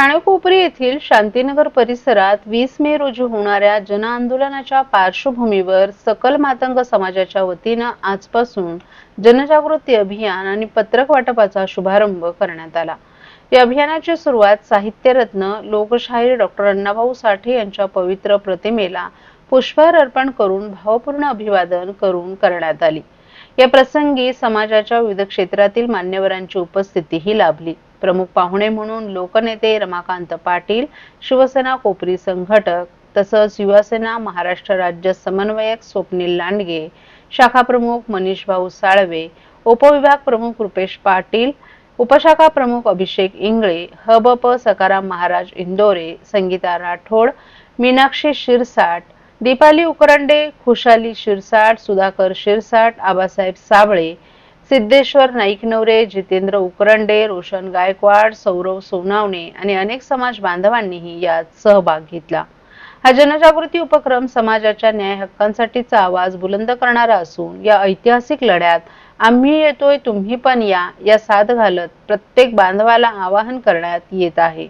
ठाणे कोपरी येथील शांतीनगर परिसरात वीस मे रोजी होणाऱ्या जनआंदोलनाच्या पार्श्वभूमीवर सकल मातंग समाजाच्या वतीनं आजपासून जनजागृती अभियान आणि पत्रक वाटपाचा शुभारंभ करण्यात आला. या अभियानाची सुरुवात साहित्यरत्न लोकशाहीर डॉक्टर अण्णाभाऊ साठे यांच्या पवित्र प्रतिमेला पुष्पहार अर्पण करून भावपूर्ण अभिवादन करून करण्यात आली. या प्रसंगी समाजाच्या विविध क्षेत्रातील मान्यवरांची उपस्थितीही लाभली. प्रमुख पाहुणे म्हणून लोकनेते रमाकांत पाटील शिवसेना कोपरी संघटक तसंच युवासेना महाराष्ट्र राज्य समन्वयक स्वप्नील लांडगे शाखा प्रमुख मनीष भाऊ साळवे उपविभाग प्रमुख रुपेश पाटील उपशाखा प्रमुख अभिषेक इंगळे हबप सकाराम महाराज इंदोरे संगीता राठोड मीनाक्षी शिरसाट दीपाली उकरंडे खुशाली शिरसाट सुधाकर शिरसाट आबासाहेब साबळे सिद्धेश्वर नाईकनवरे जितेंद्र उकरंडे रोशन गायकवाड सौरव सोनावणे आणि अनेक समाज बांधवांनीही यात सहभाग घेतला. हा जनजागृती उपक्रम समाजाच्या न्याय हक्कांसाठीचा आवाज बुलंद करणारा असून या ऐतिहासिक लढ्यात आम्ही येतोय तुम्ही पण या या साथ घालत प्रत्येक बांधवाला आवाहन करण्यात येत आहे.